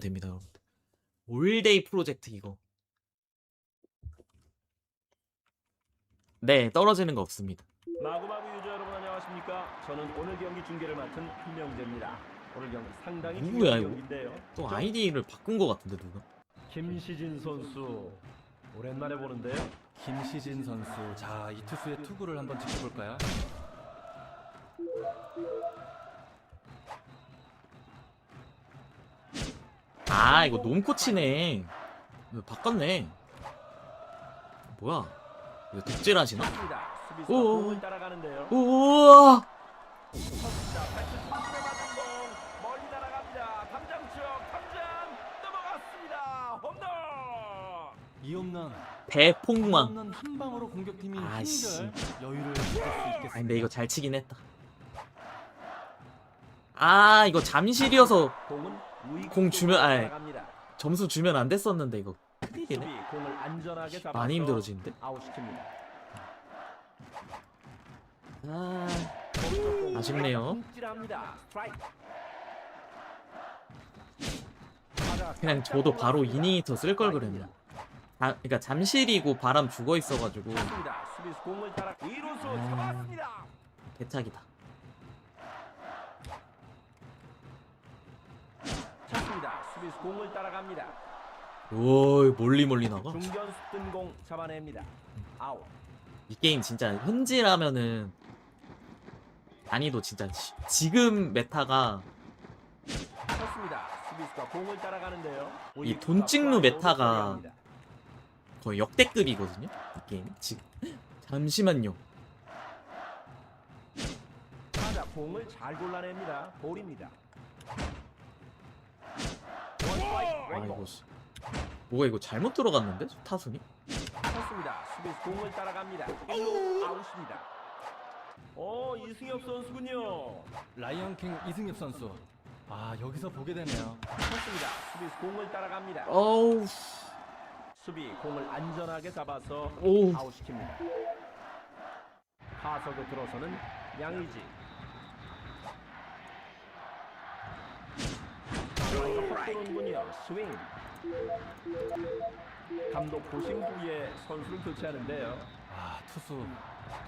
됩니다, 여러분들. 올데이 프로젝트 이거. 네, 떨어지는 거 없습니다. 마구마구 유저 여러분 안녕하십니까? 저는 오늘 경기 중계를 맡은 한명재입니다. 오늘 경기 상당히 누구야, 중요한 이거? 경기인데요. 또저 아이디를 바꾼 거 같은데 누가? 김시진 선수 오랜만에 보는데요. 김시진 선수. 자, 이 투수의 투구를 한번 지켜볼까요? 아, 이거 놈코치네. 바꿨네. 뭐야? 이거 득질하시나? 좋습니다. 수비수가 오오. 공을 따라가는데요. 우와! 자, 발끝 맞는 공 멀리 날아갑니다. 담장 쪽 담장 넘어갔습니다. 홈런. 이 홈런. 대폭망. 홈런 한 방으로 공격팀이 아이씨. 한결 여유를 찾을 수 있겠습니다. 아, 근데 이거 잘 치긴 했다. 아, 이거 잠실이어서 공 주면-. 날아갑니다. 점수 주면 안 됐었는데 이거 큰일이네. 많이 힘들어지는데? 아, 아쉽네요. 그냥 저도 바로 더쓸걸 그랬네. 아, 그러니까 잠실이고 바람 죽어 있어가지고 아. 잡았습니다. 찼습니다. 수비수 공을 따라갑니다. 오, 멀리 멀리 나가. 중견수 뜬공 잡아냅니다. 아웃. 이 게임 진짜 현질하면은 난이도 진짜 지- 지금 메타가 찼습니다. 수비수가 공을 따라가는데요. 이 돈찍루 메타가 거의 역대급이거든요. 이 게임 지금 잠시만요. 공을 잘 골라냅니다. 볼입니다. 아. 이거 씨. 뭐가 이거 잘못 들어갔는데 타순이? 쳤습니다. 수비수 공을 따라갑니다. 1루 아웃입니다. 어 이승엽 선수군요. 라이언 킹 이승엽 선수. 아, 여기서 보게 되네요. 쳤습니다. 수비수 공을 따라갑니다. 어우, 수비 공을 안전하게 잡아서 오우. 아웃시킵니다. 타석에 들어서는 양의지. 헛도는군요. 스윙. 감독 보심 후에 선수를 교체하는데요. 아, 투수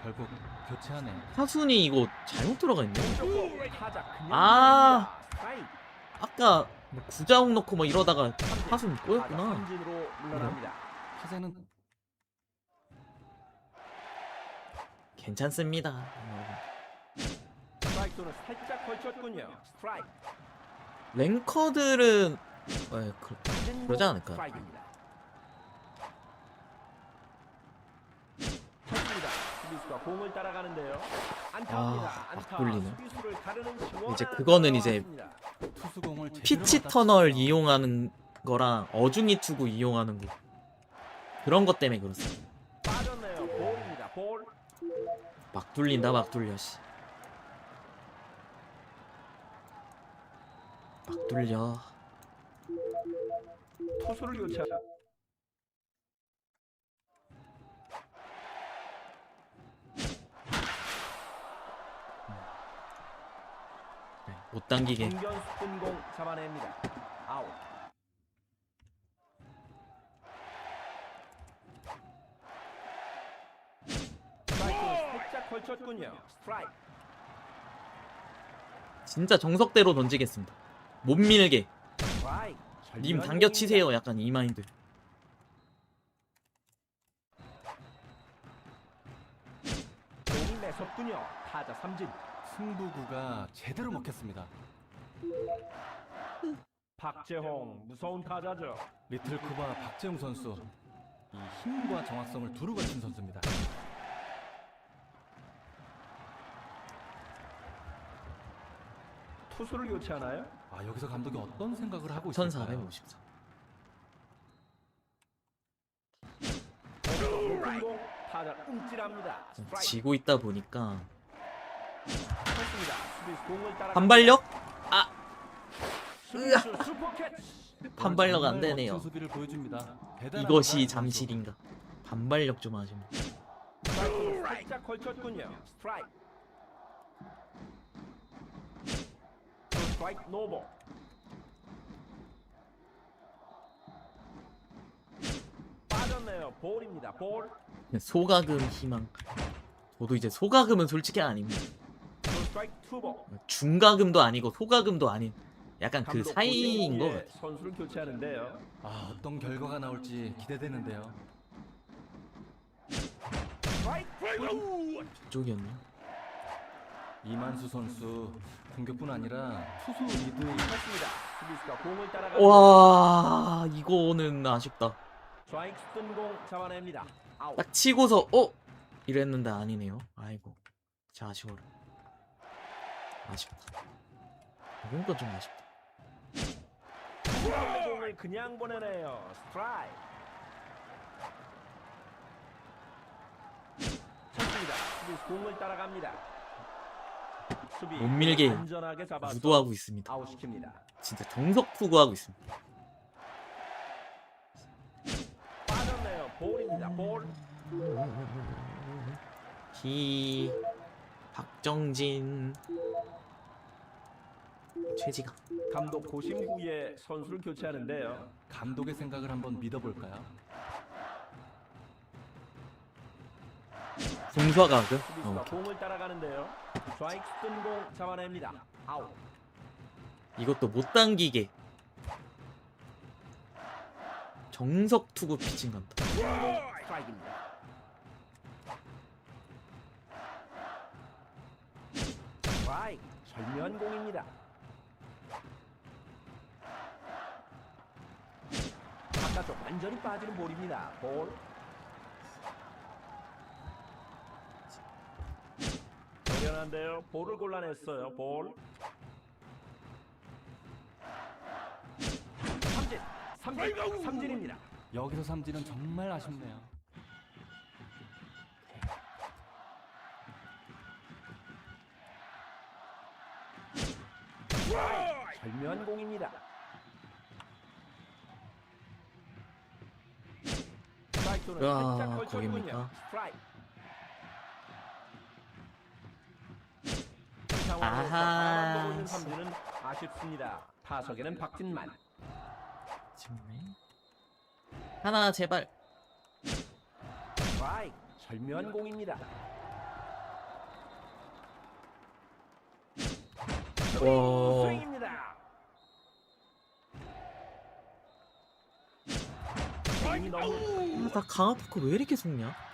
결국 교체하네. 타순이 이거 잘못 들어가 있네. 왼쪽으로 타자 그냥 아. 스트라이크. 아까 뭐 구자욱 넣고 뭐 이러다가 타자 꼬였구나. 삼진으로 물러납니다. 타자는 괜찮습니다. 스트라이크 살짝 걸쳤군요. 스트라이크. 랭커들은 에, 그, 그러지 않을까? 아, 막 안타. 돌리네. 수비수를 가르는 시원한 이제 그거는 이제 피치. 터널 이용하는 거랑 어중이 투구 이용하는 거 그런 것 때문에 그렇습니다. 빠졌네요. 볼입니다. 볼. 막 돌린다 막 돌려 씨. 막 돌려. 투수를 교체. 네, 못 당기게. 뜬공 잡아냅니다. 아웃. 살짝 걸쳤군요. 스트라이크. 진짜 정석대로 던지겠습니다. 못 밀게. 님 당겨 치세요. 약간 이 마인드. 공이 매섭군요. 타자 삼진. 승부구가 제대로 먹혔습니다. 박재홍 무서운 타자죠. 리틀쿠바 박재웅 선수. 이 힘과 정확성을 두루 갖춘 선수입니다. 투수를 교체하나요? 아, 여기서 감독이 어떤 생각을 하고 있을까요? 1454. 높은 공 타자 움찔합니다. 스트라이크. 지고 있다 보니까 쳤습니다. 수비수 공을 따라 반발력? 수비수 슈퍼 캐치. 반발력 안 정말 되네요. 멋진 수비를 보여줍니다. 대단합니다, 이것이 선수. 잠실인가? 반발력 좀. 스트라이크를 살짝 걸쳤군요. 스트라이크. 스트라이크 노볼 빠졌네요. 볼입니다. 볼. 소가금 희망. 저도 이제 소가금은 솔직히 아닙니다. 중가금도 아니고 소가금도 아닌 약간 그 사이인 것 예, 같아요. 선수를 교체하는데요. 아 어떤 결과가 나올지 기대되는데요. 쪽이었나? 이만수 선수 공격뿐 아니라 투수 리드 쳤습니다. 수비수가 공을 따라가. 와 이거는 아쉽다. 스트라이크 뜬공 잡아냅니다. 아웃. 딱 치고서 어 이랬는데 아니네요. 아이고 진짜 아쉬워라. 아쉽다. 이건 건좀 아쉽다. 공을 그냥 보내네요. 스트라이크. 쳤습니다. 수비수 공을 따라갑니다. 못 밀게 유도하고 있습니다. 진짜 정석 투구하고 있습니다. 빠졌네요. 볼입니다. 볼. 히 박정진 최지가 감독 고심 후에 선수를 교체하는데요. 감독의 생각을 한번 믿어볼까요? 공수화가 그 수비수가 어, 공을 따라가는데요. 스트라이크 뜬공 잡아냅니다. 아웃. 이것도 못 당기게 정석 투구 피칭 간다. 스트라이크입니다. 스트라이크 절묘한 공입니다. 바깥쪽 완전히 빠지는 볼입니다. 볼. 노련한데요. 볼을 골라냈어요. 볼. 삼진. 삼진. 삼진입니다. 여기서 삼진은 정말 아쉽네요. 절묘한 공입니다. 스트라이크 존은 야, 살짝 걸쳤군요. 거깁니까? 스트라이크. 아하. 있는 삼진은 아쉽습니다. 타석에는 박진만. 지금네. 하나 제발. 스트라이크. 절묘한 공입니다. 와. 스윙입니다. 스윙이 너무 아, 나 강화포크 왜 이렇게 속냐?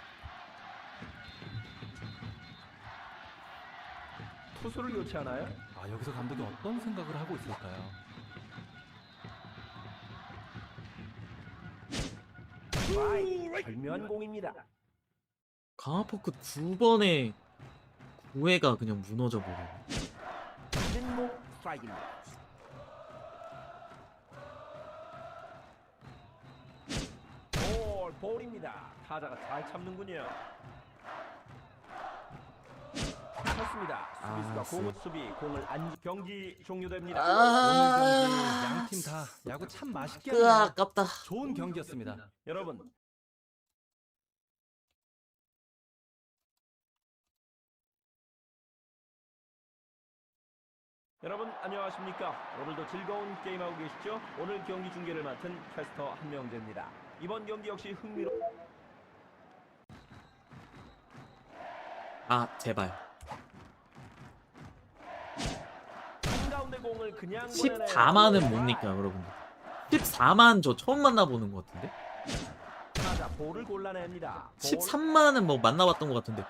투수를 교체하나요? 아, 여기서 감독이 어떤 생각을 하고 있을까요? 스트라이크. 절묘한 공입니다. 강화포크 두 번의 구회가 그냥 무너져 버려. 진공 스트라이크입니다. 볼, 볼입니다. 타자가 잘 참는군요. 쳤습니다. 수비수가 아, 공을 수비, 공을 안 경기 종료됩니다. 아. 오늘 경기 양팀 다 야구 참 맛있게 으아 하네요. 아깝다. 좋은 경기였습니다. 여러분, 여러분 안녕하십니까? 오늘도 즐거운 게임하고 계시죠? 오늘 경기 중계를 맡은 캐스터 한명재입니다. 이번 경기 역시 흥미로 아 제발. 14만은 뭡니까 여러분들? 14만 저 처음 만나보는 것 같은데? 타자 볼을 골라냅니다. 볼, 13만은 뭐 만나봤던 것 같은데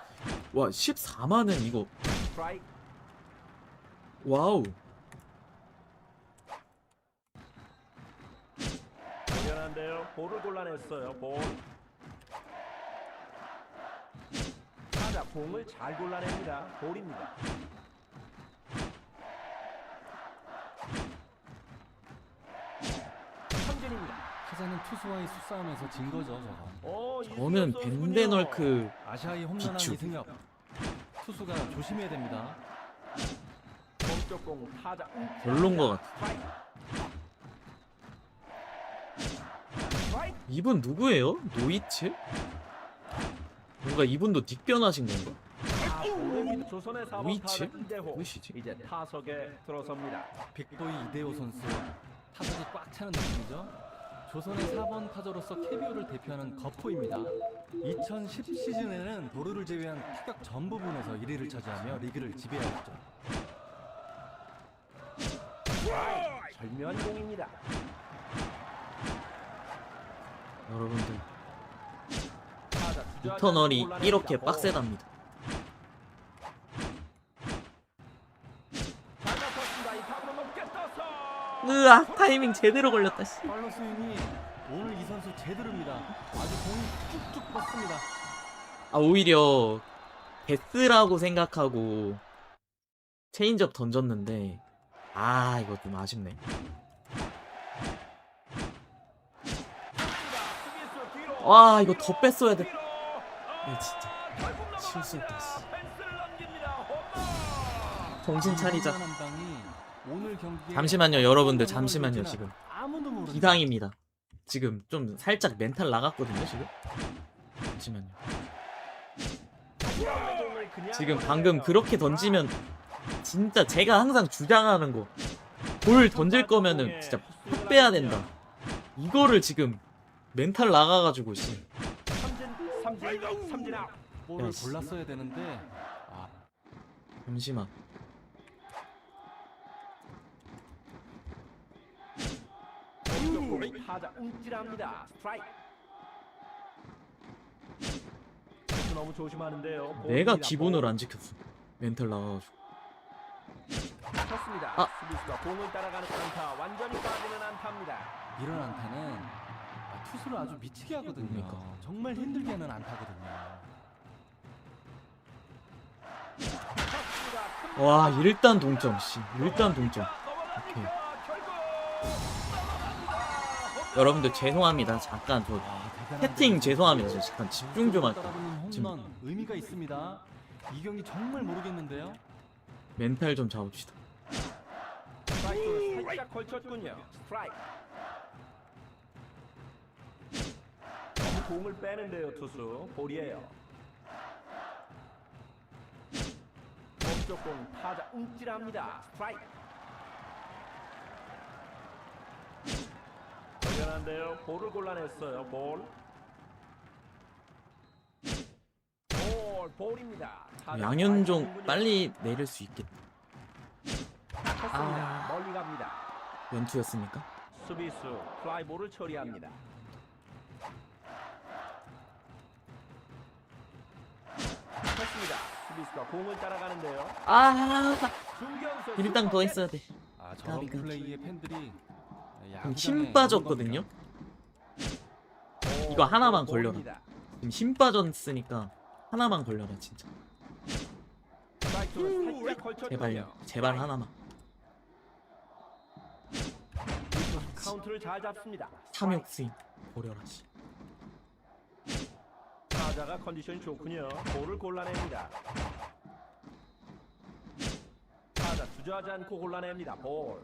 와 14만은 이거 와우 대단한데요. 볼을 골라냈어요. 볼. 타자 공을 잘 골라냅니다. 볼입니다. 타자는 투수와의 수싸움에서 진 거죠, 저거. 어, 저는 이승엽 선수군요. 벤데널크 아시아의 홈런왕 비추. 이승엽. 투수가 조심해야 됩니다. 왼쪽 공 타자 별론 것 같아 스트라이크. 스트라이크. 이분 누구예요? 노이츠? 뭔가 이분도 닉변하신 건가? 아, 볼을 조선의 4번 위치? 타자 이대호. 누구시지? 이제 타석에 들어섭니다. 빅보이 이대호 선수. 타석이 꽉 차는 느낌이죠. 조선의 4번 타자로서 KBO를 대표하는 거포입니다. 2010 시즌에는 도루를 제외한 타격 전 부분에서 1위를 차지하며 리그를 지배하였죠. 절묘한 공입니다. 여러분들 않고 이렇게. 빡세답니다. 잘 맞췄습니다. 이 탑으로 높게 떠서 으아 타이밍 제대로 걸렸다. 씨. 팔로 스윙이 오늘 이 선수 제대로입니다. 아주 공이 쭉쭉 뻗습니다. 아 오히려 베스라고 생각하고 체인지업 던졌는데 아 이거 좀 아쉽네. 와 이거 더 뺐어야 돼. 뒤로. 이 진짜 실수했다. 씨. 정신 차리자. 경기에 잠시만요 여러분들 어떤 잠시만요 지금 아무도 모르는 기상입니다. 지금 좀 살짝 멘탈 나갔거든요 지금. 잠시만요. 공을 그냥 지금. 방금 그렇게 던지면 진짜 제가 항상 주장하는 거. 볼 던질 거면은 진짜 확 빼야 된다. 이거를 지금 멘탈 나가가지고 씨. 삼진 삼진 삼진 아웃. 볼을 야, 씨. 골랐어야 되는데 아, 잠시만. 공이 타자 움찔합니다. 스트라이크. 너무 조심하는데요. 내가. 기본을 볼. 안 지켰어. 멘탈 나가가지고. 쳤습니다. 아. 수비수가 공을 따라가는 안타 완전히 빠지는 안타입니다. 이런 안타는 아, 투수를 아주 미치게 하거든요. 그러니까. 정말 힘들게 하는 안타거든요. 와 일단 동점 씨. 일단 동점. 오케이. 여러분들 죄송합니다. 잠깐 저 아, 채팅. 죄송합니다. 저 잠깐 집중 좀. 따라붙는 지금 홈런 의미가 있습니다. 이 경기 정말 모르겠는데요. 멘탈 좀 잡읍시다. 살짝 걸쳤군요. 스트라이크. 너무 공을 빼는데요, 투수. 볼이에요. 왼쪽 공 타자 움찔합니다. 스트라이크. 대단한데요. 볼을 골라냈어요. 볼. 볼, 볼입니다. 타자 양현종 빨리 내릴 수 있겠다. 쳤습니다. 아. 멀리 갑니다. 연투였습니까? 수비수 플라이볼을 처리합니다. 쳤습니다. 수비수가 공을 따라가는데요. 아 중견수 일당 더 했어야 돼. 아, 저런. 플레이에 팬들이 지금 힘 빠졌거든요. 이거 하나만 걸려라. 지금 힘 빠졌으니까 하나만 걸려라 진짜. 제발요. 제발 하나만. 카운트를 잘 잡습니다. 삼육 스윙 버려라 씨. 타자가 컨디션이 좋군요. 볼을 골라냅니다. 타자 주저하지 않고 골라냅니다. 볼.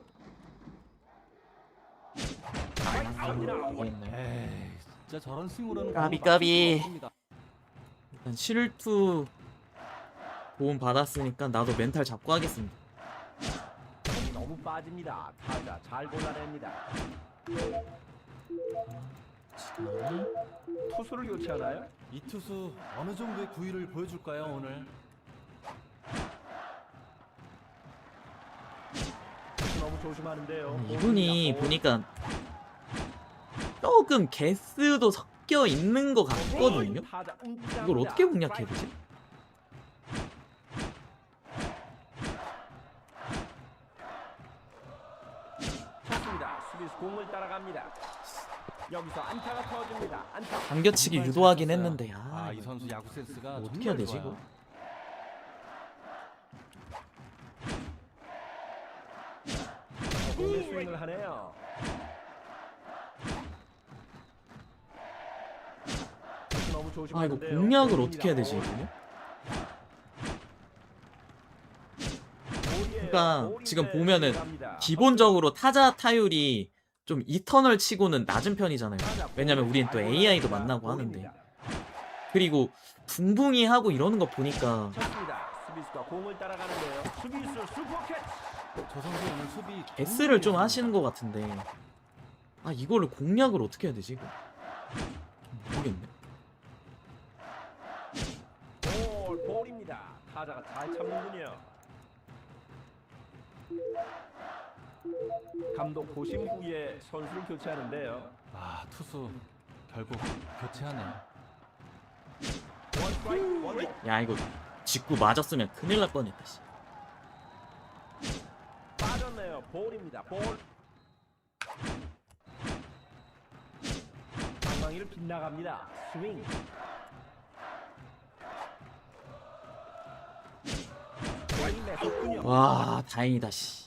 모르겠네. 진짜 저런 스윙으로는 까비, 맞출 까비. 없습니다. 일단 실투 도움 받았으니까 나도 멘탈 잡고 하겠습니다. 너무 빠집니다. 타자 잘 골라냅니다. 자, 투수를 교체하나요? 이 투수 어느 정도의 구위를 보여줄까요 오늘? 너무 조심하는데요. 음, 이분이 보니까 조금 개스도 섞여 있는 것 같거든요. 이걸 어떻게 공략해야 되지? 공을 따라갑니다. 여기서 안타가 터집니다. 안타. 당겨치기 유도하긴 잘 했는데. 아, 아, 이 선수 야구 센스가 어떻게 정말 해야 되지, 좋아요. 이거? 스윙을 하네요. 아 이거. 공략을 볼입니다. 어떻게 해야 되지 볼. 이거? 볼이에요. 그러니까 지금 보면은. 기본적으로 타자 타율이 좀 이터널 치고는 낮은 편이잖아요. 왜냐면 우린 또잘 AI도. 만나고 하는데. 그리고 붕붕이 하고 이러는 거 보니까 S를 좀 하시는 것 같은데 아 이거를 공략을 어떻게 해야 되지 이거 모르겠네 타자가 잘 참는군요. 감독 고심 후에 선수를 교체하는데요. 아 투수 결국 볼. 야 이거 직구 맞았으면 큰일 날 뻔했다 씨. 빠졌네요. 볼입니다. 볼. 방망이를 빗나갑니다. 스윙. 와 다행이다 씨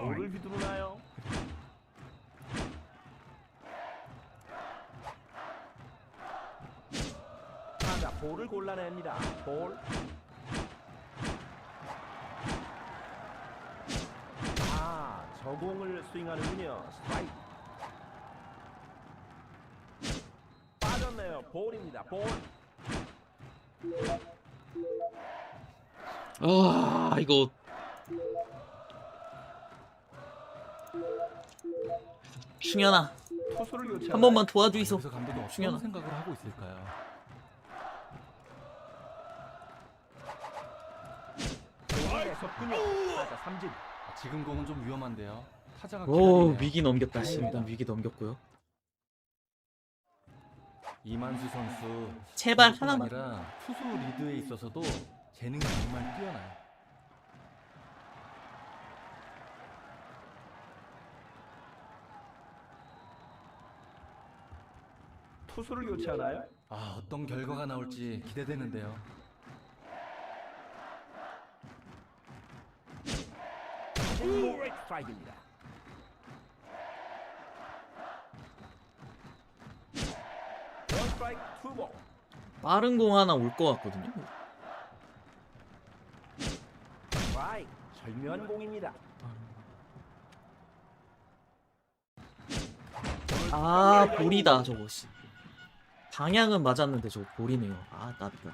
볼을 휘두르나요? 타자 볼을 골라냅니다. 볼. 아, 저공을 스윙하는군요. 스트라이크. 볼입니다. 볼. 아 이거 충현아 투수를 교체. 한 번만 여기서 감독이 어떤 충현아 생각을 하고 있을까요? 삼진. 아, 지금 공은 좀 위험한데요. 타자가 오 기다리네요. 위기 넘겼다 씨 일단 위기 넘겼고요 이만수 선수 제발 뿐 하나만 아니라 투수 리드에 있어서도 재능이 정말 뛰어나요. 투수를 교체하나요? 아 어떤 결과가 나올지 기대되는데요. 스트라이크입니다. 원 스트라이크 투볼. 빠른 공 하나 올 것 같거든요 스트라이크. 절묘한 공입니다. 아 볼이다 저거 씨 방향은 맞았는데 저거 볼이네요 아 나비다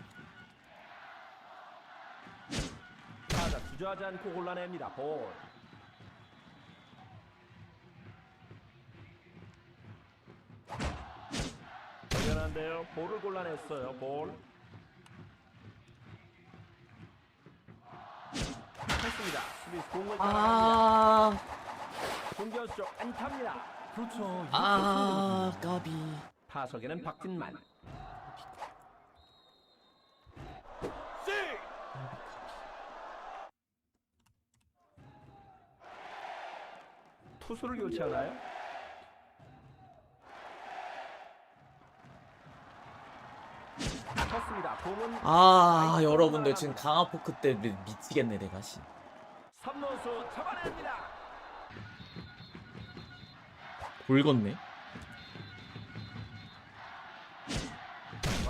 타자 주저하지 않고 골라냅니다. 볼. 대단한데요. 볼을 골라냈어요. 볼. 했습니다. 수비수 공을. 아, 공격수 안타입니다. 그렇죠. 아, 까비. 타석에는 박진만. 투수를 교체하나요? 아, 여러분들 지금 강화 포크 때 미- 미치겠네 내가 씨. 3루수 잡아냅니다. 볼 걷네.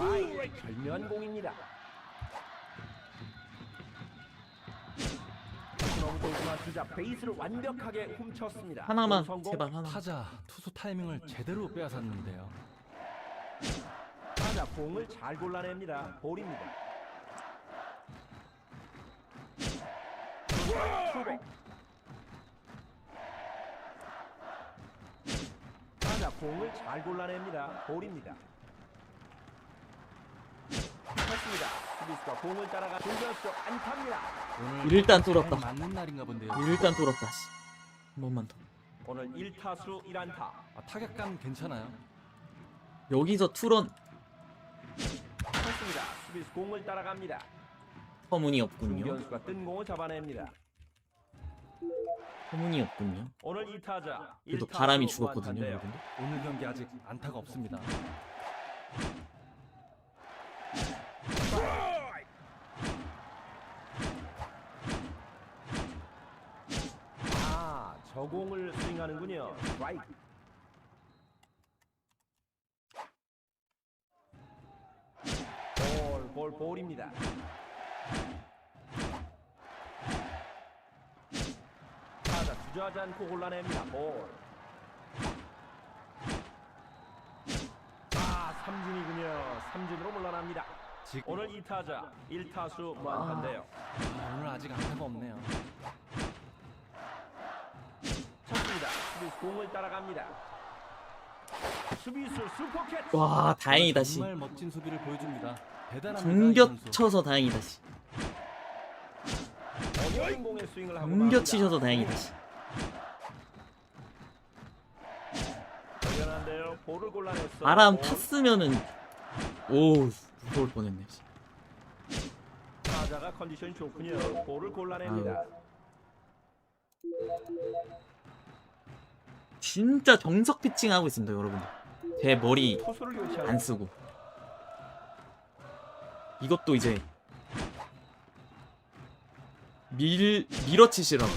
와이 절묘한 공입니다. 주자 베이스를 완벽하게 훔쳤습니다. 하나만. 제발 하나. 타자 투수 타이밍을 제대로 빼앗았는데요. 타자 공을 잘 골라냅니다. 볼입니다. 타자 공을 잘 골라냅니다. 볼입니다. 했습니다. 수비수가 공을 따라가 중견수 안타입니다. 오늘 일단 잘 뚫었다. 맞는 날인가 본데요. 일단 뚫었다 씨. 한 번만 더. 오늘 1타수 1안타. 아, 타격감 괜찮아요. 여기서 투런. 수비수 공을 따라갑니다. 터무니 없군요. 중견수가 뜬 공을 잡아냅니다. 터무니 없군요. 오늘 2타자 그래도 바람이 죽었거든요, 여러분들. 오늘 경기 아직 안타가 없습니다. 아, 저 공을 스윙하는군요. 스트라이크. 볼, 볼, 볼입니다. 타자 주저하지 않고 골라냅니다. 볼. 아, 삼진이군요. 삼진으로 물러납니다. 지금 오늘 2타자 1타수 무안타인데요. 아, 오늘 아직 안타가 없네요. 쳤습니다. 수비수 공을 따라갑니다. 수비수 슈퍼캐치. 와 다행이다 씨 정말 멋진 수비를 보여줍니다. 공격쳐서 다행이다 씨 공격치셔서 다행이다 씨. 바람 볼. 탔으면은 오 무서울 뻔했네 씨. 타자가 컨디션이 좋군요. 볼을 골라냅니다. 진짜 정석 피칭 하고 있습니다 여러분 제 머리 안 쓰고 이것도 이제 밀 밀어치시라고.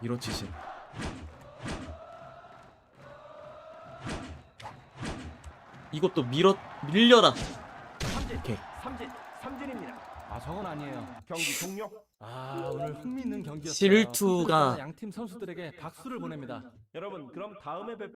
밀어치시 이것도 밀어 밀려라 삼진. 오케이. 삼진. 삼진입니다. 아 저건 아니에요. 경기 종료. 아 오늘 흥미있는 경기였어요. 실투가 양팀 선수들에게 박수를 보냅니다. 여러분 그럼 다음에 뵙